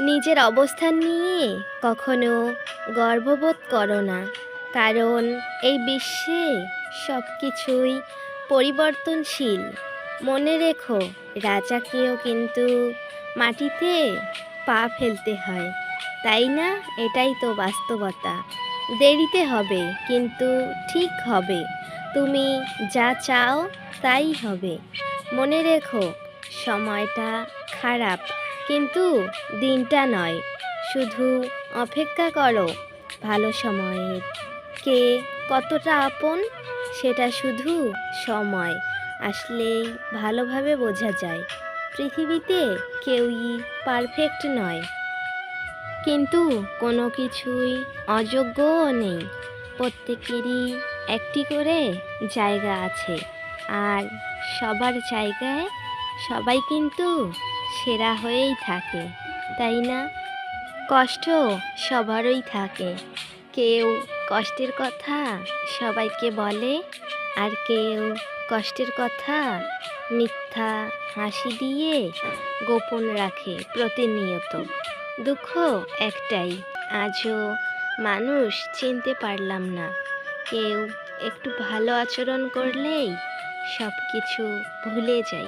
নিজের অবস্থান নিয়ে কখনো গর্ববোধ করো না। কারণ এই বিশ্বে সব কিছুই পরিবর্তনশীল। মনে রেখো, রাজাকেও কিন্তু মাটিতে পা ফেলতে হয়। তাই না? এটাই তো বাস্তবতা। দেরিতে হবে, কিন্তু ঠিক হবে। তুমি যা চাও তাই হবে। মনে রেখো, সময়টা খারাপ। কিন্তু দিনটা নয়। শুধু অপেক্ষা করো ভালো সময়ের। কে কতটা আপন, সেটা শুধু সময়। আসলেই ভালোভাবে বোঝা যায়। পৃথিবীতে কেউই পারফেক্ট নয়। কিন্তু কোনো কিছুই অযোগ্যও নেই। প্রত্যেকেরই একটি করে জায়গা আছে। আর সবার জায়গায় সবাই কিন্তু সেরা হয়েই থাকে, তাই না? কষ্ট সবারই থাকে। কেউ কষ্টের কথা সবাইকে বলে, আর কেউ কষ্টের কথা মিথ্যা হাসি দিয়ে গোপন রাখে প্রতিনিয়ত। দুঃখ একটাই, আজও মানুষ চিনতে পারলাম না। কেউ একটু ভালো আচরণ করলেই সব কিছু ভুলে যাই